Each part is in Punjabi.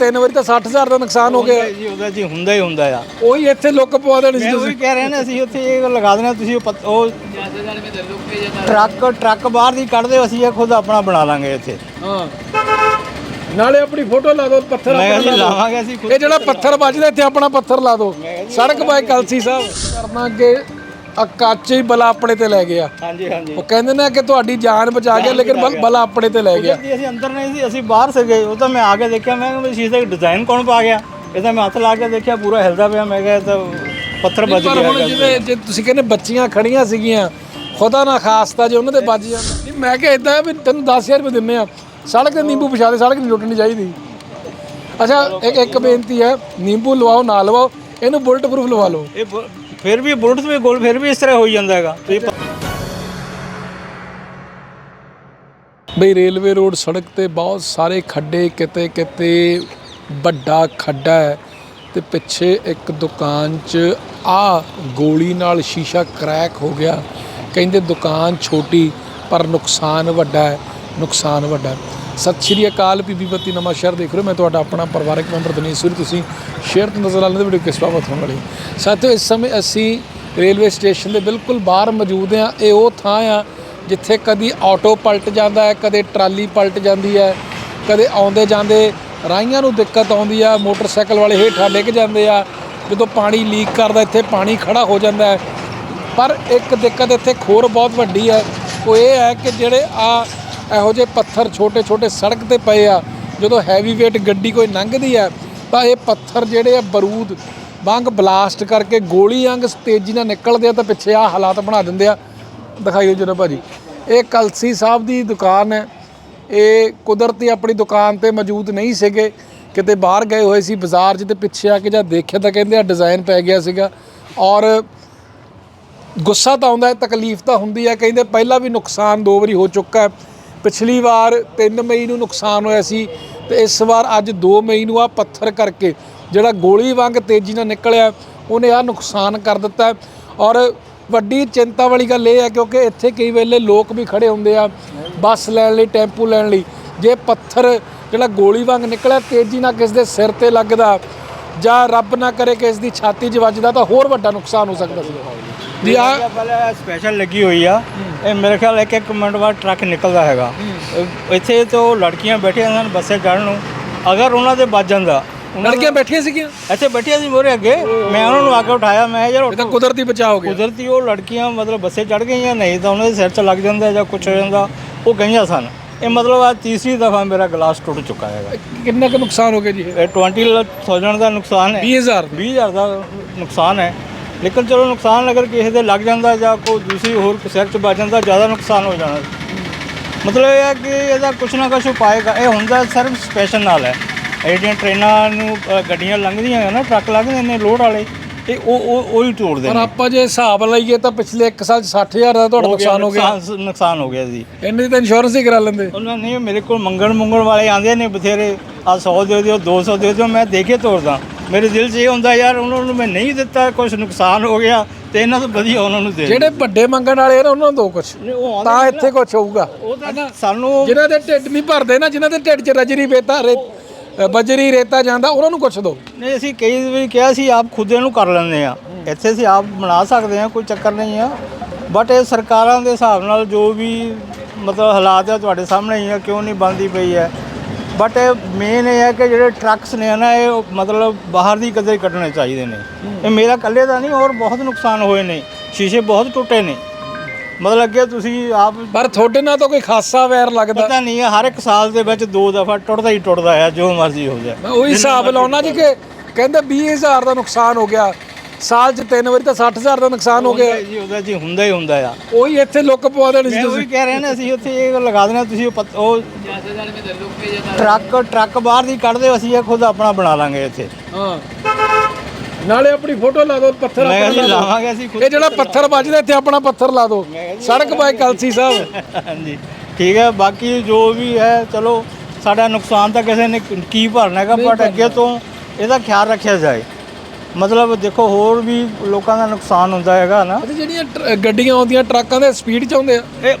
ਤਿੰਨ ਵਾਰੀ ਤਾਂ 60000 ਦਾ ਨੁਕਸਾਨ ਹੋ ਗਿਆ। ਜੀ ਉਹਦਾ ਜੀ ਹੁੰਦਾ ਹੀ ਹੁੰਦਾ ਆ। ਉਹੀ ਇੱਥੇ ਲੁੱਕ ਪਵਾ ਦੇਣੀ ਸੀ ਮੈਂ ਤੁਸੀਂ। ਕਹਿ ਰਿਹਾ ਨਾ ਅਸੀਂ ਉੱਥੇ ਇਹ ਲਗਾ ਦੇਣਾ ਤੁਸੀਂ ਉਹ ਪਤ- ਉਹ ਟਰੱਕ ਟਰੱਕ ਬਾਹਰ ਦੀ ਕੱਢ ਦਿਓ ਅਸੀਂ ਇਹ ਖੁਦ ਆਪਣਾ ਬਣਾ ਲਾਂਗੇ ਇੱਥੇ। ਹਾਂ। ਨਾਲੇ ਆਪਣੀ ਫੋਟੋ ਲਾ ਦਿਓ ਪੱਥਰ ਮੈਂ ਆਪਣਾ ਅਸੀਂ ਲਾ ਦਿਓ। ਲਾਵਾਂਗੇ ਅਸੀਂ ਖੁਦ ਇਹ ਜਿਹੜਾ ਪੱਥਰ ਵੱਜਦਾ ਇੱਥੇ ਆਪਣਾ ਪੱਥਰ ਲਾ ਦਿਓ। ਸੜਕ ਬਾਈ ਕਲਸੀ ਸਾਹਿਬ ਕਰਨਾ ਅੱਗੇ। ਆ ਕੱਚ ਹੀ ਬਲਾ ਆਪਣੇ ਤੇ ਲੈ ਗਿਆ। ਹਾਂਜੀ ਹਾਂਜੀ। ਉਹ ਕਹਿੰਦੇ ਨੇ ਕਿ ਤੁਹਾਡੀ ਜਾਨ ਬਚਾ ਗਿਆ ਲੇਕਿਨ ਬਲ- ਬਲਾ ਆਪਣੇ ਤੇ ਲੈ ਗਿਆ। ਜੀ ਅਸੀਂ ਅੰਦਰ ਨਹੀਂ ਸੀ ਅਸੀਂ ਬਾਹਰ ਸੀਗੇ। ਉਹ ਤਾਂ ਮੈਂ ਆ ਕੇ ਦੇਖਿਆ ਮੈਂ ਕਿਹਾ ਵੀ ਸ਼ੀਸ਼ੇ ਦਾ ਡਿਜ਼ਾਈਨ ਕੌਣ ਪਾ ਗਿਆ? ਇਹ ਤਾਂ ਮੈਂ ਹੱਥ ਲਾ ਕੇ ਦੇਖਿਆ ਪੂਰਾ ਹਿਲਦਾ ਪਿਆ। ਮੈਂ ਕਿਹਾ ਇਹ ਤਾਂ ਪੱਥਰ ਵੱਜ ਪਰ ਗਿਆ ਹੁਣ ਜਿਵੇਂ ਜੇ ਤੁਸੀਂ ਕਹਿੰਦੇ ਬੱਚੀਆਂ ਖੜੀਆਂ ਸੀਗੀਆਂ ਖੁਦਾ ਨਾ ਖਾਸਤਾ ਜੇ ਉਹਨਾਂ ਦੇ ਵੱਜ ਜਾਂਦਾ ਨਹੀਂ ਮੈਂ ਕਿਹਾ ਇਦਾਂ ਵੀ ਤੈਨੂੰ 10000 ਰੁਪਏ ਦਿੰਨੇ ਆ। ਸੜਕ ਤੇ ਨਿੰਬੂ ਵਿਛਾ ਦੇ ਸੜਕ ਨਹੀਂ ਟੁੱਟਣੀ ਚਾਹੀਦੀ। ਅੱਛਾ ਇੱਕ ਇੱਕ ਬੇਨਤੀ ਹੈ ਨਿੰਬੂ ਲਵਾਓ ਨਾ ਲਵਾਓ ਇਹਨੂੰ ਬੁਲਟ ਪ੍ਰੂਫ ਲਵਾ ਲਓ। ਇਹ ਬ- ਫਿਰ ਵੀ ਬੁਲਟ ਵੀ ਗੋਲ ਫਿਰ ਵੀ ਇਸ ਤਰ੍ਹਾਂ ਹੋਈ ਜਾਂਦਾ ਹੈਗਾ ਤੁਸੀਂ ਬਈ ਰੇਲਵੇ ਰੋਡ ਸੜਕ ਤੇ ਬਹੁਤ ਸਾਰੇ ਖੱਡੇ, ਕਿਤੇ ਕਿਤੇ ਵੱਡਾ ਖੱਡਾ ਹੈ ਤੇ ਪਿੱਛੇ ਇੱਕ ਦੁਕਾਨ 'ਚ ਆ ਗੋਲੀ ਨਾਲ ਸ਼ੀਸ਼ਾ ਕ੍ਰੈਕ ਹੋ ਗਿਆ ਕਹਿੰਦੇ ਦੁਕਾਨ ਛੋਟੀ ਪਰ ਨੁਕਸਾਨ ਵੱਡਾ ਹੈ, ਨੁਕਸਾਨ ਵੱਡਾ ਹੈ। ਸਤਿ ਸ਼੍ਰੀ ਅਕਾਲ ਪੀਪੀ ਬੱਤੀ ਨਵਾਂ ਸ਼ਹਿਰ ਦੇਖ ਰਹੇ ਹੋ। ਮੈਂ ਤੁਹਾਡਾ ਆਪਣਾ ਪਰਿਵਾਰਕ ਮੈਂਬਰ ਦਿਨੇਸ਼ ਸੂਰੀ। ਤੁਸੀਂ ਸ਼ੇਅਰ ਤੋਂ ਨਜ਼ਰ ਆਉਂਦੇ ਵੀਡੀਓ ਕਿਸ ਬਾਬਤ ਹੋਣ ਵਾਲੀ ਸਾਥੀਓ, ਇਸ ਸਮੇਂ ਅਸੀਂ ਰੇਲਵੇ ਸਟੇਸ਼ਨ ਦੇ ਬਿਲਕੁਲ ਬਾਹਰ ਮੌਜੂਦ ਹਾਂ। ਇਹ ਉਹ ਥਾਂ ਆ ਜਿੱਥੇ ਕਦੀ ਆਟੋ ਪਲਟ ਜਾਂਦਾ ਹੈ, ਕਦੇ ਟਰਾਲੀ ਪਲਟ ਜਾਂਦੀ ਹੈ, ਕਦੇ ਆਉਂਦੇ ਜਾਂਦੇ ਰਾਹੀਆਂ ਨੂੰ ਦਿੱਕਤ ਆਉਂਦੀ ਆ, ਮੋਟਰਸਾਈਕਲ ਵਾਲੇ ਹੇਠਾਂ ਡਿੱਗ ਜਾਂਦੇ ਆ, ਜਦੋਂ ਪਾਣੀ ਲੀਕ ਕਰਦਾ, ਇੱਥੇ ਪਾਣੀ ਖੜਾ ਹੋ ਜਾਂਦਾ ਪਰ ਇੱਕ ਦਿੱਕਤ ਇੱਥੇ ਖੋਰ ਬਹੁਤ ਵੱਡੀ ਹੈ। ਉਹ ਇਹ ਹੈ ਕਿ ਜਿਹੜੇ ਆ ਇਹੋ ਜਿਹੇ ਪੱਥਰ ਛੋਟੇ ਛੋਟੇ ਸੜਕ ਤੇ ਪਏ ਆ, ਜਦੋਂ ਹੈਵੀ weight ਗੱਡੀ ਕੋਈ ਲੰਘਦੀ ਹੈ ਤਾਂ ਇਹ ਪੱਥਰ ਜਿਹੜੇ ਆ ਬਰੂਦ ਵਾਂਗ ਬਲਾਸਟ ਕਰਕੇ ਗੋਲੀ ਵਾਂਗ ਤੇਜ਼ੀ ਨਾਲ ਨਿਕਲਦੇ ਆ ਤਾਂ ਪਿੱਛੇ ਆ ਹਾਲਾਤ ਬਣਾ ਦਿੰਦੇ ਆ। ਦਿਖਾਈਓ ਜਰਾ ਭਾਜੀ। ਇਹ ਕਲਸੀ ਸਾਹਿਬ ਦੀ ਦੁਕਾਨ ਹੈ। ਇਹ ਕੁਦਰਤੀ ਆਪਣੀ ਦੁਕਾਨ ਤੇ ਮੌਜੂਦ ਨਹੀਂ ਸੀਗੇ। ਕਿਤੇ ਬਾਹਰ ਗਏ ਹੋਏ ਸੀ ਬਾਜ਼ਾਰ 'ਚ ਤੇ ਪਿੱਛੇ ਆ ਕੇ ਜਾਂ ਦੇਖਿਆ ਤਾਂ ਕਹਿੰਦੇ ਆ ਡਿਜ਼ਾਈਨ ਪੈ ਗਿਆ ਸੀਗਾ। ਔਰ ਗੁੱਸਾ ਤਾਂ ਆਉਂਦਾ ਹੈ, ਤਕਲੀਫ ਤਾਂ ਹੁੰਦੀ ਹੈ। ਕਹਿੰਦੇ ਪਹਿਲਾਂ ਵੀ ਨੁਕਸਾਨ ਦੋ ਵਾਰੀ ਹੋ ਚੁੱਕਾ ਹੈ। ਪਿਛਲੀ ਵਾਰ 3 ਮਈ ਨੂੰ ਨੁਕਸਾਨ ਹੋਇਆ ਸੀ ਤੇ ਇਸ ਵਾਰ ਅੱਜ 2 ਮਈ ਨੂੰ ਆ ਪੱਥਰ ਕਰਕੇ ਜਿਹੜਾ ਗੋਲੀ ਵਾਂਗ ਤੇਜ਼ੀ ਨਾਲ ਨਿਕਲਿਆ, ਉਹਨੇ ਆ ਨੁਕਸਾਨ ਕਰ ਦਿੱਤਾ ਔਰ ਵੱਡੀ ਚਿੰਤਾ ਵਾਲੀ ਗੱਲ ਇਹ ਹੈ ਕਿਉਂਕਿ ਇੱਥੇ ਕਈ ਵੇਲੇ ਲੋਕ ਵੀ ਖੜੇ ਹੁੰਦੇ ਆ, ਬੱਸ ਲੈਣ ਲਈ, ਟੈਂਪੂ ਲੈਣ ਲਈ। ਜੇ ਪੱਥਰ ਜਿਹੜਾ ਗੋਲੀ ਵਾਂਗ ਨਿਕਲਿਆ, ਤੇਜ਼ੀ ਨਾਲ ਕਿਸ ਦੇ ਸਿਰ ਤੇ ਲੱਗਦਾ ਜਾਂ ਰੱਬ ਨਾ ਕਰੇ ਕਿ ਇਸ ਦੀ ਛਾਤੀ 'ਚ ਵੱਜਦਾ, ਤਾਂ ਹੋਰ ਵੱਡਾ ਨੁਕਸਾਨ ਹੋ ਸਕਦਾ ਸੀ। ਜੀ ਆ ਸਪੈਸ਼ਲ ਲੱਗੀ ਹੋਈ ਆ। ਇਹ ਮੇਰੇ ਖਿਆਲ ਇੱਕ ਇੱਕ ਮਿੰਟ ਬਾਅਦ ਟਰੱਕ ਨਿਕਲਦਾ ਹੈਗਾ। ਇੱਥੇ ਤੋਂ ਲੜਕੀਆਂ ਬੈਠੀਆਂ ਸਨ ਬੱਸੇ ਚੜ੍ਹਨ ਨੂੰ। ਅਗਰ ਉਹਨਾਂ ਦੇ ਵੱਜ ਜਾਂਦਾ ਲੜਕੀਆਂ ਬੈਠੀਆਂ ਸੀਗੀਆਂ? ਇੱਥੇ ਬੈਠੀਆਂ ਸੀ ਮੋਰੇ ਅੱਗੇ। ਮੈਂ ਉਹਨਾਂ ਨੂੰ ਆ ਕੇ ਉਠਾਇਆ ਮੈਂ ਯਾਰ ਇਹ ਤਾਂ ਕੁਦਰਤੀ ਬਚਾਅ ਹੋ ਗਿਆ। ਕੁਦਰਤੀ ਉਹ ਲੜਕੀਆਂ ਮਤਲਬ ਬੱਸੇ ਚੜ ਗਈਆਂ ਨਹੀਂ ਤਾਂ ਉਹਨਾਂ ਦੇ ਸਿਰ 'ਚ ਲੱਗ ਜਾਂਦਾ ਜਾਂ ਕੁਛ ਹੋ ਜਾਂਦਾ। ਉਹ ਗਈਆਂ ਸਨ। ਇਹ ਮਤਲਬ ਆ ਤੀਸਰੀ ਦਫਾ ਮੇਰਾ ਗਲਾਸ ਟੁੱਟ ਚੁੱਕਾ ਹੈਗਾ। ਕਿੰਨਾ ਕੁ ਨੁਕਸਾਨ ਹੋ ਗਿਆ ਜੀ ਇਹ? 20000 ਦਾ ਨੁਕਸਾਨ ਹੈ। 20000 20000 ਦਾ ਨੁਕਸਾਨ ਹੈ। ਲੇਕਿਨ ਚਲੋ ਨੁਕਸਾਨ ਅਗਰ ਕਿਸੇ ਦੇ ਲੱਗ ਜਾਂਦਾ ਜਾਂ ਕੋਈ ਦੂਸਰੀ ਹੋਰ ਸਿਰ 'ਚ ਵੱਜ ਜਾਂਦਾ ਜ਼ਿਆਦਾ ਨੁਕਸਾਨ ਹੋ ਜਾਣਾ ਮਤਲਬ ਇਹ ਹੈ ਕਿ ਇਹਦਾ ਕੁਛ ਨਾ ਕੁਛ ਉਪਾਅ ਇਹ ਹੁੰਦਾ ਸਿਰਫ ਸਪੈਸ਼ਲ ਨਾਲ ਹੈ। ਜਿਹੜੀਆਂ ਟ੍ਰੇਨਾਂ ਨੂੰ ਗੱਡੀਆਂ ਲੰਘਦੀਆਂ ਹੈ ਨਾ ਟਰੱਕ ਲੰਘਦੇ ਨੇ ਲੋਡ ਵਾਲੇ ਇਹ ਉਹ ਉਹ ਉਹ ਹੀ ਤੋੜਦੇ ਪਰ ਨੇ। ਆਪਾਂ ਜੇ ਹਿਸਾਬ ਲਾਈਏ ਤਾਂ ਪਿਛਲੇ 1 ਸਾਲ 'ਚ 60000 ਦਾ ਤੁਹਾਡਾ ਨੁਕਸਾਨ ਹੋ ਗਿਆ। ਨੁਕਸਾਨ ਹੋ ਗਿਆ ਜੀ। ਇੰਨੇ ਦੀ ਤਾਂ ਇੰਸ਼ੋਰੈਂਸ ਹੀ ਕਰਾ ਲੈਂਦੇ। ਉਹਨਾਂ ਨੇ ਮੇਰੇ ਕੋਲ ਮੰਗਣ ਮੰਗਣ ਵਾਲੇ ਆਂਦੇ ਨੇ ਬਥੇਰੇ। ਆ 100 ਦੇ ਦਿਓ 200 ਦੇ ਦਿਓ ਮੈਂ ਦੇਖੇ ਤੋੜਦਾ। ਮੇਰੇ ਦਿਲ 'ਚ ਇਹ ਹੁੰਦਾ ਯਾਰ ਉਹਨਾਂ ਨੂੰ ਮੈਂ ਨਹੀਂ ਦਿੱਤਾ ਕੁਝ ਨੁਕਸਾਨ ਹੋ ਗਿਆ ਤੇ ਇਹਨਾਂ ਤੋਂ ਵਧੀਆ ਉਹਨਾਂ ਨੂੰ ਦੇ। ਜਿਹੜੇ ਵੱਡੇ ਮੰਗਣ ਵਾਲੇ ਆ ਨਾ ਉਹਨਾਂ ਨੂੰ ਦੋ ਕੁਛ। ਨਹੀਂ, ਉਹ ਆਉਂਦੇ ਤਾਂ ਇੱਥੇ ਕੁਛ ਹੋਊਗਾ। ਉਹ ਤਾਂ ਸਾਨੂੰ ਜਿਨ੍ਹਾਂ ਦੇ ਢਿੱਡ ਨਹੀਂ ਭਰਦੇ ਨਾ ਜਿਨ੍ਹਾਂ ਦੇ ਢਿੱਡ 'ਚ ਰਜਰੀ ਰੇਤਾ ਰੇ ਅ, ਬਜਰੀ ਰੇਤਾ ਜਾਂਦਾ ਉਹਨਾਂ ਨੂੰ ਕੁਛ ਦੋ। ਨਹੀਂ ਅਸੀਂ ਕਈ ਵਾਰੀ ਕਿਹਾ ਸੀ ਆਪ ਖੁਦ ਇਹਨੂੰ ਕਰ ਲੈਂਦੇ ਆ। ਇੱਥੇ ਅਸੀਂ ਆਪ ਬਣਾ ਸਕਦੇ ਆ ਕੋਈ ਚੱਕਰ ਨਹੀਂ ਆ। ਬਟ ਇਹ ਸਰਕਾਰਾਂ ਦੇ ਹਿਸਾਬ ਨਾਲ ਜੋ ਵੀ ਮਤਲਬ ਹਾਲਾਤ ਆ ਤੁਹਾਡੇ ਸਾਹਮਣੇ ਹੀ ਆ ਕਿਉਂ ਨਹੀਂ ਬਣਦੀ ਪਈ ਹੈ? ਬਟ ਮੇਨ ਇਹ ਹੈ ਕਿ ਜਿਹੜੇ ਟਰੱਕਸ ਨੇ ਨਾ ਇਹ ਮਤਲਬ ਬਾਹਰ ਦੀ ਕਦੇ ਕੱਢਣੇ ਚਾਹੀਦੇ ਨੇ। ਇਹ ਮੇਰਾ ਇਕੱਲੇ ਦਾ ਨਹੀਂ ਹੋਰ ਬਹੁਤ ਨੁਕਸਾਨ ਹੋਏ ਨੇ। ਸ਼ੀਸ਼ੇ ਬਹੁਤ ਟੁੱਟੇ ਨੇ। ਮਤਲਬ ਅੱਗੇ ਤੁਸੀਂ ਆਪ ਪਰ ਤੁਹਾਡੇ ਨਾਲ ਤਾਂ ਕੋਈ ਖਾਸਾ ਵੈਰ ਲੱਗਦਾ। ਪਤਾ ਨਹੀਂ ਹੈ ਹਰ ਇੱਕ ਸਾਲ ਦੇ ਵਿੱਚ ਦੋ ਦਫਾ ਟੁੱਟਦਾ ਹੀ ਟੁੱਟਦਾ ਆ ਜੋ ਮਰਜ਼ੀ ਹੋ ਜਾਏ। ਮੈਂ ਉਹੀ ਹਿਸਾਬ ਲਾਉਣਾ ਜੀ ਕਿ ਕਹਿੰਦੇ 20000 ਦਾ ਨੁਕਸਾਨ ਹੋ ਗਿਆ। ਸਾਲ 'ਚ ਤਿੰਨ ਵਾਰੀ ਤਾਂ 60000 ਦਾ ਨੁਕਸਾਨ ਹੋ ਗਿਆ। ਜੀ ਉਹਦਾ ਜੀ ਹੁੰਦਾ ਹੀ ਹੁੰਦਾ ਆ। ਉਹੀ ਇੱਥੇ ਲੁੱਕ ਪਵਾ ਦੇਣੀ ਸੀ ਮੈਂ ਤੁਸੀਂ। ਕਹਿ ਰਿਹਾ ਨਾ ਅਸੀਂ ਉੱਥੇ ਇਹ ਲਗਾ ਦੇਣਾ ਤੁਸੀਂ ਉਹ ਪਤ- ਉਹ ਟਰੱਕ ਟਰੱਕ ਬਾਹਰ ਦੀ ਕੱਢ ਦਿਓ ਅਸੀਂ ਇਹ ਖੁਦ ਆਪਣਾ ਬਣਾ ਲਾਂਗੇ ਇੱਥੇ। ਹਾਂ। ਨਾਲੇ ਆਪਣੀ ਫੋਟੋ ਲਾ ਦਿਓ ਪੱਥਰ ਮੈਂ ਆਪਣਾ ਲਾ ਦਿਓ। ਲਾਵਾਂਗੇ ਅਸੀਂ ਖੁਦ ਇਹ ਜਿਹੜਾ ਪੱਥਰ। ਵੱਜਦਾ ਇੱਥੇ ਆਪਣਾ ਪੱਥਰ ਲਾ ਦਿਓ। ਸੜਕ ਬਾਈ ਕਲਸੀ ਸਾਹਿਬ। ਹਾਂਜੀ। ਠੀਕ ਹੈ ਬਾਕੀ ਜੋ ਵੀ ਹੈ ਚਲੋ ਸਾਡਾ ਨੁਕਸਾਨ ਤਾਂ ਕਿਸੇ ਨੇ ਕੀ ਭਰਨਾ ਹੈਗਾ ਬਟ ਅੱਗੇ ਤੋਂ ਇਹਦਾ ਖਿਆਲ ਰੱਖਿਆ ਜਾਏ। ਮਤਲਬ ਦੇਖੋ ਹੋਰ ਵੀ ਲੋਕਾਂ ਦਾ ਨੁਕਸਾਨ ਹੁੰਦਾ ਹੈਗਾ ਨਾ। ਅਤੇ ਜਿਹੜੀਆਂ ਟਰ- ਗੱਡੀਆਂ ਆਉਂਦੀਆਂ ਟਰੱਕਾਂ ਦੇ ਸਪੀਡ 'ਚ ਆਉਂਦੇ ਆ? ਇਹ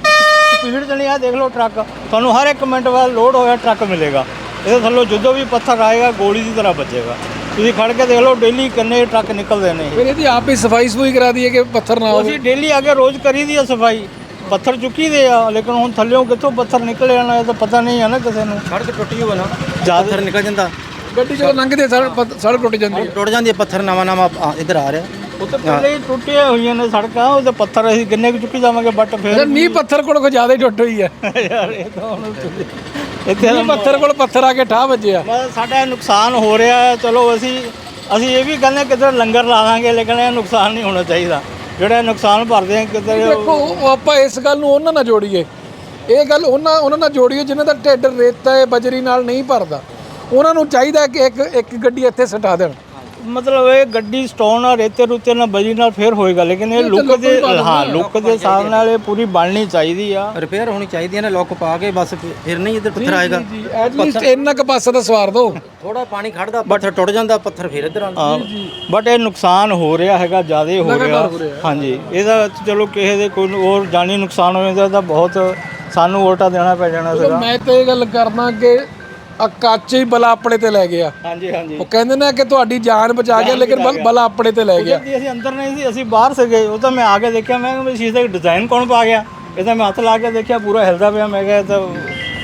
ਸਪੀਡ ਤੇ ਨਹੀਂ ਆ ਦੇਖ ਲਓ ਟਰੱਕ। ਤੁਹਾਨੂੰ ਹਰ ਇੱਕ ਮਿੰਟ ਬਾਅਦ ਲੋਡ ਹੋਇਆ ਟਰੱਕ ਮਿਲੇਗਾ। ਇਹਦੇ ਥੱਲੋਂ ਜਦੋਂ ਵੀ ਪੱਥਰ ਆਏਗਾ ਗੋਲੀ ਦੀ ਤਰ੍ਹਾਂ ਵੱਜੇਗਾ। ਤੁਸੀਂ ਖੜ ਕੇ ਦੇਖ ਲਓ ਡੇਲੀ ਕਿੰਨੇ ਟਰੱਕ ਨਿਕਲਦੇ ਨੇ। ਫਿਰ ਇਹਦੀ ਆਪ ਹੀ ਸਫ਼ਾਈ ਸਫੂਈ ਕਰਾ ਦਈਏ ਕਿ ਪੱਥਰ ਨਾ ਹੋਵੇ? ਅਸੀਂ ਡੇਲੀ ਆ ਕੇ ਰੋਜ਼ ਕਰੀ ਦੀ ਆ ਸਫ਼ਾਈ। ਪੱਥਰ ਚੁੱਕੀ ਦੇ ਆ ਲੇਕਿਨ ਹੁਣ ਥੱਲਿਓਂ ਕਿੱਥੋਂ ਪੱਥਰ ਨਿਕਲ ਜਾਣਾ ਇਹ ਤਾਂ ਪਤਾ ਨਹੀਂ ਹੈ ਨਾ ਕਿਸੇ ਨੂੰ। ਸੜਕ ਟੁੱਟੀ ਹੋਵੇ ਨਾ ਜ਼ਿਆਦਾ ਪੱਥਰ ਨਿਕਲ ਜਾਂਦਾ। ਗੱਡੀ ਜਦੋਂ ਲੰਘਦੇ ਸੜਕ ਸੜਕ ਟੁੱਟ ਜਾਂਦੀ ਹੈ। ਟੁੱਟ ਜਾਂਦੀ ਹੈ ਪੱਥਰ ਨਵਾਂ ਨਵਾਂ ਇੱਧਰ ਆ ਰਿਹਾ। ਉਹ ਤਾਂ ਪਹਿਲੇ ਹੀ ਟੁੱਟੀਆਂ ਹੋਈਆਂ ਨੇ ਸੜਕਾਂ ਉਹ ਤੇ ਪੱਥਰ ਅਸੀਂ ਕਿੰਨੇ ਕੁ ਚੁੱਕੀ ਜਾਵਾਂਗੇ ਬਟ ਫਿਰ ਨੀਂਹ ਪੱਥਰ ਕੋਲ ਕੋਈ ਜ਼ਿਆਦਾ ਹੀ ਟੁੱਟ ਹੋਈ ਹੈ। ਯਾਰ ਇਹ ਤਾਂ ਹੁਣ ਇੱਥੇ ਨੀਂਹ ਪੱਥਰ ਕੋਲ ਪੱਥਰ ਆ ਕੇ ਠਾਹ ਵੱਜਿਆ ਸਾਡਾ ਨੁਕਸਾਨ ਹੋ ਰਿਹਾ ਹੈ ਚਲੋ ਅਸੀਂ ਅਸੀਂ ਇਹ ਵੀ ਕਹਿੰਦੇ ਕਿਤੇ ਲੰਗਰ ਲਾ ਦਾਂਗੇ ਲੇਕਿਨ ਇਹ ਨੁਕਸਾਨ ਨਹੀਂ ਹੋਣਾ ਚਾਹੀਦਾ। ਜਿਹੜਾ ਨੁਕਸਾਨ ਭਰਦੇ ਆ ਕਿਤੇ ਦੇਖੋ ਉਹ ਆਪਾਂ ਇਸ ਗੱਲ ਨੂੰ ਉਹਨਾਂ ਨਾਲ ਜੋੜੀਏ। ਇਹ ਗੱਲ ਉਹਨਾਂ ਉਹਨਾਂ ਨਾਲ ਜੋੜੀਏ ਜਿਨ੍ਹਾਂ ਦਾ ਢਿੱਡ ਰੇਤਾ ਹੈ ਬਜਰੀ ਨਾਲ ਨਹੀਂ ਭਰਦਾ। ਉਹਨਾਂ ਨੂੰ ਚਾਹੀਦਾ ਕਿ ਇੱਕ ਇੱਕ ਗੱਡੀ ਇੱਥੇ ਸਟਾ ਦੇਣ। ਮਤਲਬ ਇਹ ਗੱਡੀ ਸਟੋਨ ਨਾਲ ਰੇਤੇ ਰੁੱਤੇ ਨਾਲ ਬਜੀ ਨਾਲ ਫੇਰ ਹੋਏਗਾ ਲੇਕਿਨ ਇਹ ਲੁੱਕ ਦੇ ਹਾਂ ਲੁੱਕ ਦੇ ਹਿਸਾਬ ਨਾਲ ਇਹ ਪੂਰੀ ਬਣਨੀ ਚਾਹੀਦੀ ਆ। ਰਿਪੇਅਰ ਹੋਣੀ ਚਾਹੀਦੀ ਹੈ ਨਾ ਲੋਕ ਪਾ ਕੇ ਬਸ ਫਿਰ ਨਹੀਂ ਇੱਧਰ ਪੱਥਰ ਆਏਗਾ। ਜੀ ਐਟਲੀਸਟ ਇੰਨਾ ਕੁ ਪਾਸੇ ਦਾ ਸਵਾਰ ਦਿਓ ਥੋੜਾ ਪਾਣੀ ਖੜਦਾ ਪੱਥਰ ਟੁੱਟ ਜਾਂਦਾ ਪੱਥਰ ਫਿਰ ਇੱਧਰ ਆਉਂਦਾ। ਬਟ ਇਹ ਨੁਕਸਾਨ ਹੋ ਰਿਹਾ ਹੈਗਾ ਜ਼ਿਆਦਾ ਹੋ ਰਿਹਾ। ਹਾਂਜੀ। ਇਹਦਾ ਚਲੋ ਕਿਸੇ ਦੇ ਕੋਈ ਹੋਰ ਜਾਨੀ ਨੁਕਸਾਨ ਹੋ ਜਾਂਦਾ ਤਾਂ ਬਹੁਤ ਸਾਨੂੰ ਉਲਟਾ ਦੇਣਾ ਪੈ ਜਾਣਾ ਸੀਗਾ। ਮੈਂ ਤੇ ਇਹ ਗੱਲ ਕਰਨਾ ਕਿ ਆ ਕੱਚ ਹੀ ਬਲਾ ਆਪਣੇ ਤੇ ਲੈ ਗਿਆ। ਹਾਂਜੀ ਹਾਂਜੀ। ਉਹ ਕਹਿੰਦੇ ਨੇ ਕਿ ਤੁਹਾਡੀ ਜਾਨ ਬਚਾ ਗਿਆ ਲੇਕਿਨ ਬਲ- ਆਪਣੇ ਤੇ ਲੈ ਗਿਆ। ਜੀ ਅਸੀਂ ਅੰਦਰ ਨਹੀਂ ਸੀ ਅਸੀਂ ਬਾਹਰ ਸੀਗੇ। ਉਹ ਤਾਂ ਮੈਂ ਆ ਕੇ ਦੇਖਿਆ ਮੈਂ ਕਿਹਾ ਵੀ ਸ਼ੀਸ਼ੇ ਦਾ ਡਿਜ਼ਾਈਨ ਕੌਣ ਪਾ ਗਿਆ? ਇਹ ਤਾਂ ਮੈਂ ਹੱਥ ਲਾ ਕੇ ਦੇਖਿਆ ਪੂਰਾ ਹਿਲਦਾ ਪਿਆ। ਮੈਂ ਕਿਹਾ ਇਹ ਤਾਂ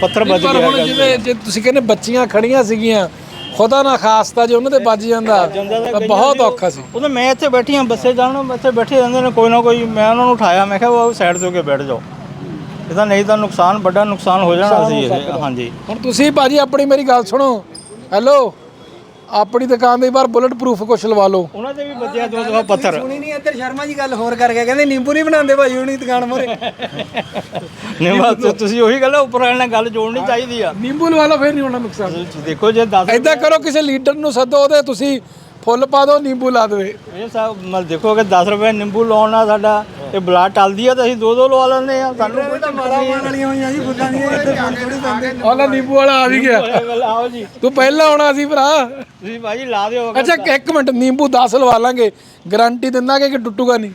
ਪੱਥਰ ਵੱਜ ਪਰ ਗਿਆ ਹੁਣ ਜਿਵੇਂ ਜੇ ਤੁਸੀਂ ਕਹਿੰਦੇ ਬੱਚੀਆਂ ਖੜੀਆਂ ਸੀਗੀਆਂ ਖੁਦਾ ਨਾ ਖਾਸਤਾ ਜੇ ਉਹਨਾਂ ਤੇ ਵੱਜ ਜਾਂਦਾ ਤਾਂ ਬਹੁਤ ਔਖਾ ਸੀ। ਉਹ ਤਾਂ ਮੈਂ ਇੱਥੇ ਬੈਠੀ ਹਾਂ ਬੱਸੇ ਜਾਣਾ ਇੱਥੇ ਬੈਠੇ ਰਹਿੰਦੇ ਨੇ ਕੋਈ ਨਾ ਕੋਈ ਮੈਂ ਉਹਨਾਂ ਨੂੰ ਉਠਾਇਆ। ਮੈਂ ਕਿਹਾ ਉਹ ਸਾਈਡ ਤੋਂ ਕੇ ਬੈਠ ਜਾਓ। ਇਹ ਤਾਂ ਨਹੀਂ ਤਾਂ ਨੁਕਸਾਨ ਵੱਡਾ ਨੁਕਸਾਨ ਹੋ ਜਾਣਾ ਸੀ ਇਹ। ਹਾਂਜੀ। ਹੁਣ ਤੁਸੀਂ ਭਾਜੀ ਆਪਣੀ ਮੇਰੀ ਗੱਲ ਸੁਣੋ। ਹੈਲੋ ਆਪਣੀ ਦੁਕਾਨ ਦੇ ਬਾਹਰ ਬੁਲਟ ਪ੍ਰੂਫ ਕੁਛ ਲਵਾ ਲਓ। ਉਹਨਾਂ ਦੇ ਵੀ ਵੱਜਿਆ ਦੋ ਦੋ ਪੱਥਰ। ਸੁਣੀ ਨਹੀਂ ਇੱਧਰ ਸ਼ਰਮਾ ਜੀ ਗੱਲ ਹੋਰ ਕਰ ਗਿਆ ਕਹਿੰਦੇ ਨਿੰਬੂ ਨਹੀਂ ਬਣਾਉਂਦੇ ਭਾਈ ਹੁਣੀ ਦੁਕਾਨ ਮੋਰੇ ਨਹੀਂ ਬਸ ਤੁਸੀਂ ਉਹੀ ਗੱਲ ਉੱਪਰ ਵਾਲੇ ਨਾਲ ਗੱਲ ਜੋੜਨੀ ਚਾਹੀਦੀ ਆ। ਨਿੰਬੂ ਲਵਾ ਲਓ ਫਿਰ ਨਹੀਂ ਹੋਣਾ ਨੁਕਸਾਨ। ਦੇਖੋ ਜੇ 10 ਐਦਾਂ ਕਰੋ ਕਿਸੇ ਲੀਡਰ ਨੂੰ ਸੱਦੋ ਉਹਦੇ ਤੁਸੀਂ ਫੁੱਲ ਪਾ ਦਿਓ ਨਿੰਬੂ ਲਾ ਦੇਵੇ ਇਹ ਸਾਹਿਬ ਮਲ ਦੇਖੋ ਕਿ 10 ਰੁਪਏ ਨਿੰਬੂ ਲਾਉਣਾ ਸਾਡਾ ਇਹ ਬਲਾ ਟਲਦੀ ਆ ਤਾਂ ਅਸੀਂ ਦੋ ਦੋ ਲਵਾ ਲੈਂਦੇ ਆ। ਸਾਨੂੰ ਕੋਈ ਤਾਂ ਮਾਰਾ ਮਾਰ ਵਾਲੀਆਂ ਹੋਈਆਂ ਜੀ ਬੁੱਲਾਂ ਦੀਆਂ ਇੱਥੇ ਫੁੱਲ ਥੋੜੀ ਸੰਦੇ ਉਹਨਾਂ ਨਿੰਬੂ ਵਾਲਾ ਆ ਵੀ ਗਿਆ। ਆਓ ਜੀ। ਤੂੰ ਪਹਿਲਾਂ ਆਉਣਾ ਸੀ ਭਰਾ। ਤੁਸੀਂ ਭਾਜੀ ਲਾ ਦਿਓ ਅੱਛਾ ਇੱਕ ਮਿੰਟ ਨਿੰਬੂ 10 ਲਵਾ ਲਾਂਗੇ। ਗਾਰੰਟੀ ਦਿੰਦਾ ਕਿ ਟੁੱਟੂਗਾ ਨਹੀਂ?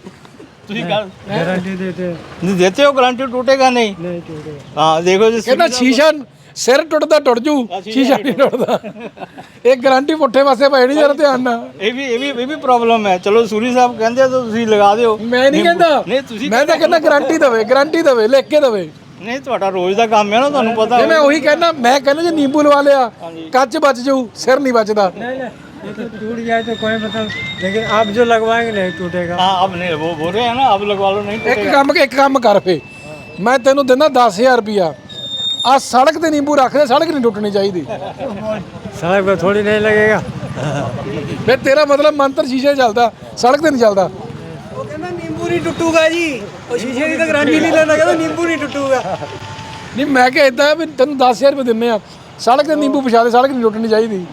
ਤੁਸੀਂ ਗੱਲ ਗਾਰੰਟੀ ਦੇਤੇ ਨਹੀਂ ਦੇਤੇ ਹੋ ਗਾਰੰਟੀ ਟੁੱਟੇਗਾ ਨਹੀਂ? ਨਹੀਂ ਟੁੱਟੇਗਾ। ਹਾਂ ਦੇਖੋ ਜੀ ਕਹਿੰਦਾ ਸ਼ੀਸ਼ਾ ਸਿਰ ਟੁੱਟਦਾ ਟੁੱਟ ਜੂ ਸ਼ੀਸ਼ਾ ਨਹੀਂ ਟੁੱਟਦਾ ਇਹ ਗਾਰੰਟੀ ਪੁੱਠੇ ਪਾਸੇ ਪੈ ਨਹੀਂ ਜਰਾ ਧਿਆਨ ਨਾਲ ਇਹ ਵੀ ਇਹ ਵੀ ਇਹ ਵੀ ਪ੍ਰੋਬਲਮ ਹੈ ਚਲੋ ਸੂਰੀ ਸਾਹਿਬ ਕਹਿੰਦੇ ਆ ਤਾਂ ਤੁਸੀਂ ਲਗਾ ਦਿਓ ਮੈਂ ਨਹੀਂ ਕਹਿੰਦਾ ਨਹੀਂ ਤੁਸੀਂ ਮੈਂ ਤਾਂ ਕਹਿੰਦਾ ਗਾਰੰਟੀ ਦੇਵੇ ਗਾਰੰਟੀ ਦੇਵੇ ਲਿਖ ਕੇ ਦੇਵੇ ਨਹੀਂ ਤੁਹਾਡਾ ਰੋਜ਼ ਦਾ ਕੰਮ ਹੈ ਨਾ ਤੁਹਾਨੂੰ ਪਤਾ ਜੇ ਮੈਂ ਉਹੀ ਕਹਿੰਦਾ ਮੈਂ ਕਹਿੰਦਾ ਜੇ ਨਿੰਬੂ ਲਵਾ ਲਿਆ ਕੱਚ ਬਚ ਜਾਊ ਸਿਰ ਨਹੀਂ ਬਚਦਾ ये तो टूट जाए तो कोई मतलब लेकिन आप जो लगवाएंगे नहीं टूटेगा हाँ अब नहीं वो बोल रहे हैं ना अब लगवा लो नहीं ਇੱਕ ਕੰਮ ਇੱਕ ਕੰਮ ਕਰ ਫੇ ਮੈਂ ਤੈਨੂੰ ਦਿੰਦਾ 10000 ਰੁਪਿਆ ਆ ਸੜਕ ਤੇ ਨਿੰਬੂ ਰੱਖਦੇ ਸੜਕ ਨਹੀਂ ਟੁੱਟਣੀ ਚਾਹੀਦੀ। ਸੜਕ ਤੇ ਥੋੜੀ ਨਹੀਂ ਲੱਗੇਗਾ। ਫਿਰ ਤੇਰਾ ਮਤਲਬ ਮੰਤਰ ਸ਼ੀਸ਼ੇ ਚੱਲਦਾ ਸੜਕ ਤੇ ਨਹੀਂ ਚੱਲਦਾ। ਉਹ ਕਹਿੰਦਾ ਨਿੰਬੂ ਨਹੀਂ ਟੁੱਟੂਗਾ ਜੀ। ਉਹ ਸ਼ੀਸ਼ੇ ਦੀ ਤਾਂ ਗਰੰਟੀ ਨਹੀਂ ਲੈਣਾ ਕਹਿੰਦਾ ਨਿੰਬੂ ਨਹੀਂ ਟੁੱਟੂਗਾ। ਨਹੀਂ ਮੈਂ ਕਿਹਾ ਇਦਾਂ ਵੀ ਤੈਨੂੰ 10000 ਰੁਪਏ ਦਿੰਨੇ ਆ। ਸੜਕ ਤੇ ਨਿੰਬੂ ਪਛਾਦੇ ਸੜਕ ਨਹੀਂ ਟੁੱਟਣੀ ਚਾਹੀਦੀ।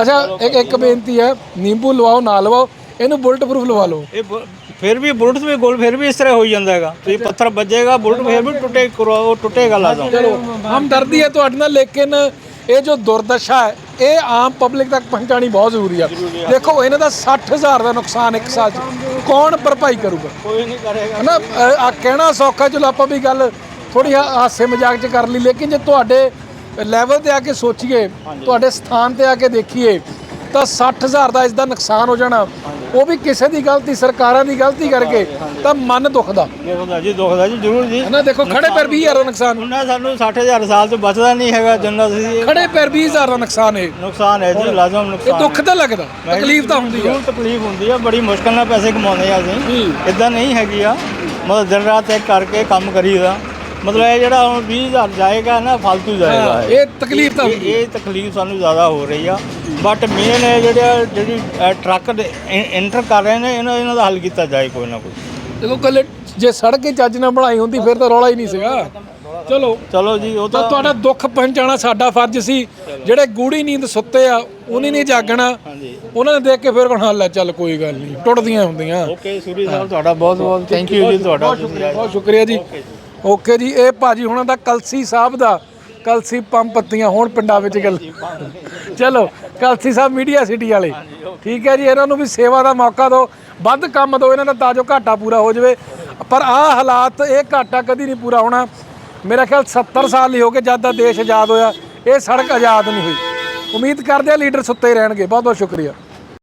ਅੱਛਾ ਇੱਕ ਇੱਕ ਬੇਨਤੀ ਹੈ ਨਿੰਬੂ ਲਵਾਓ ਨਾ ਲਵਾਓ ਇਹਨੂੰ ਬੁਲਟ ਪ੍ਰੂਫ ਲਵਾ ਲਓ। ਇਹ ਫਿਰ ਵੀ ਬੁਲਟ ਵੀ ਗੋਲ ਫਿਰ ਵੀ ਇਸ ਤਰ੍ਹਾਂ ਹੋ ਹੀ ਜਾਂਦਾ ਹੈਗਾ। ਤੁਸੀਂ ਪੱਥਰ ਵੱਜੇਗਾ ਬੁਲਟ ਫਿਰ ਵੀ ਟੁੱਟੇ ਉਹ ਟੁੱਟੇਗਾ ਲਾਜ਼ਮ ਚਲੋ ਹਮਦਰਦੀ ਹੈ ਤੁਹਾਡੇ ਨਾਲ ਲੇਕਿਨ ਇਹ ਜੋ ਦੁਰਦਸ਼ਾ ਹੈ ਇਹ ਆਮ ਪਬਲਿਕ ਤੱਕ ਪਹੁੰਚਾਣੀ ਬਹੁਤ ਜ਼ਰੂਰੀ ਆ। ਦੇਖੋ ਇਹਨਾਂ ਦਾ 60000 ਦਾ ਨੁਕਸਾਨ ਇੱਕ ਸਾਲ 'ਚ। ਕੌਣ ਭਰਪਾਈ ਕਰੂਗਾ? ਕੋਈ ਨਹੀਂ ਕਰੇਗਾ। ਹਨਾ ਆ ਕਹਿਣਾ ਸੌਖਾ ਚਲੋ ਆਪਾਂ ਵੀ ਗੱਲ ਥੋੜੀ ਹਾਸੇ ਮਜ਼ਾਕ 'ਚ ਕਰ ਲਈ ਲੇਕਿਨ ਜੇ ਤੁਹਾਡੇ ਲੈਵਲ ਤੇ ਆ ਕੇ ਸੋਚੀਏ ਤੁਹਾਡੇ ਸਥਾਨ ਤੇ ਆ ਕੇ ਦੇਖੀਏ ਤਾਂ 60000 ਦਾ ਇਸ ਦਾ ਨੁਕਸਾਨ ਹੋ ਜਾਣਾ। ਉਹ ਵੀ ਕਿਸੇ ਦੀ ਗਲਤੀ ਸਰਕਾਰਾਂ ਦੀ ਗਲਤੀ ਕਰਕੇ ਤਾਂ ਮਨ ਦੁਖਦਾ। ਦੁਖਦਾ ਜੀ ਦੁਖਦਾ ਜੀ ਜ਼ਰੂਰ ਜੀ। ਹਨਾ ਦੇਖੋ ਖੜੇ ਪੈਰ 20000 ਦਾ ਨੁਕਸਾਨ। ਉਹਨਾਂ ਸਾਨੂੰ 60000 ਸਾਲ ਤੋਂ ਬਚਦਾ ਨਹੀਂ ਹੈਗਾ ਜਿੰਨਾ ਤੁਸੀਂ ਖੜੇ ਪੈਰ 20000 ਦਾ ਨੁਕਸਾਨ ਹੈ ਨੁਕਸਾਨ ਹੈ ਜੀ ਲਾਜ਼ਮ ਇਹ ਨੁਕਸਾਨ ਦੁੱਖ ਤਾਂ ਲੱਗਦਾ ਤਕਲੀਫ ਤਾਂ ਹੁੰਦੀ ਆ। ਜ਼ਰੂਰ ਤਕਲੀਫ ਹੁੰਦੀ ਆ ਬੜੀ ਮੁਸ਼ਕਲ ਨਾਲ ਪੈਸੇ ਕਮਾਉਂਦੇ ਆ ਅਸੀਂ। ਇਦਾਂ ਨਹੀਂ ਹੈਗੀ ਆ। ਮਤਲਬ ਦਿਨ ਰਾਤ ਇੱਕ ਕਰਕੇ ਕੰਮ ਕਰੀਦਾ। ਮਤਲਬ ਇਹ ਜਿਹੜਾ ਹੁਣ 20000 ਜਾਏਗਾ ਨਾ ਫालतू ਜਾਏਗਾ ਇਹ। ਇਹ ਤਕਲੀਫ ਤਾਂ ਇਹ ਇਹ ਤਕਲੀਫ ਸਾਨੂੰ ਜ਼ਿਆਦਾ ਹੋ ਰਹੀ ਆ। ਬਟ ਮੇਨ ਹੈ ਜਿਹੜਾ ਜਿਹੜੀ ਅ, ਟਰੱਕ ਦੇ ਐਂਟਰ ਕਰ ਰਹੇ ਨੇ ਇਹਨਾਂ ਇਹਨਾਂ ਦਾ ਹੱਲ ਕੀਤਾ ਜਾਏ ਕੋਈ ਨਾ ਕੋਈ। ਦੇਖੋ ਕੱਲੇ ਜੇ ਸੜਕ ਹੀ ਚੱਜ ਨਾਲ ਬਣਾਈ ਹੁੰਦੀ ਫਿਰ ਤਾਂ ਰੌਲਾ ਹੀ ਨਹੀਂ ਸੀਗਾ। ਚਲੋ। ਚਲੋ ਜੀ ਉਹ ਤਾਂ ਤਾਂ ਤੁਹਾਡਾ ਦੁੱਖ ਪਹੁੰਚਾਉਣਾ ਸਾਡਾ ਫਰਜ਼ ਸੀ। ਜਿਹੜੇ ਗੂੜੀ ਨੀਂਦ ਸੁੱਤੇ ਆ ਉਹਨੇ ਨਹੀਂ ਜਾਗਣਾ। ਉਹਨਾਂ ਨੇ ਦੇਖ ਕੇ ਫਿਰ ਕਹਣਾ ਲੈ ਚੱਲ ਕੋਈ ਗੱਲ ਨਹੀਂ ਟੁੱਟਦੀਆਂ ਹੁੰਦੀਆਂ। ਓਕੇ ਸੂਰੀ ਸਾਹਿਬ ਤੁਹਾਡਾ ਬਹੁਤ ਬਹੁਤ ਥੈਂਕ ਯੂ ਜੀ ਤੁਹਾਡਾ। ਬਹੁਤ ਸ਼ੁਕਰੀਆ। ਜੀ। ਓਕੇ ਜੀ, ਇਹ ਭਾਜੀ ਹੁਣਾਂ ਦਾ ਕਲਸੀ ਸਾਹਿਬ ਦਾ ਕਲਸੀ ਪੰਪ ਪੱਤੀਆਂ, ਹੁਣ ਪਿੰਡਾਂ ਵਿੱਚ ਗੱਲ। ਚਲੋ, ਕਲਸੀ ਸਾਹਿਬ ਮੀਡੀਆ ਸਿਟੀ ਵਾਲੇ। ਠੀਕ ਹੈ ਜੀ, ਇਹਨਾਂ ਨੂੰ ਵੀ ਸੇਵਾ ਦਾ ਮੌਕਾ ਦਿਓ, ਵੱਧ ਕੰਮ ਦਿਓ, ਇਹਨਾਂ ਦਾ ਤਾਂ ਜੋ ਘਾਟਾ ਪੂਰਾ ਹੋ ਜਾਵੇ। ਪਰ ਆਹ ਹਾਲਾਤ, ਇਹ ਘਾਟਾ ਕਦੀ ਨਹੀਂ ਪੂਰਾ ਹੋਣਾ। ਮੇਰਾ ਖਿਆਲ 70 ਸਾਲ ਹੀ ਹੋ ਗਏ, ਜਦ ਦਾ ਦੇਸ਼ ਆਜ਼ਾਦ ਹੋਇਆ, ਇਹ ਸੜਕ ਆਜ਼ਾਦ ਨਹੀਂ ਹੋਈ। ਉਮੀਦ ਕਰਦੇ ਆ ਲੀਡਰ ਸੁੱਤੇ ਰਹਿਣਗੇ। ਬਹੁਤ ਬਹੁਤ ਸ਼ੁਕਰੀਆ।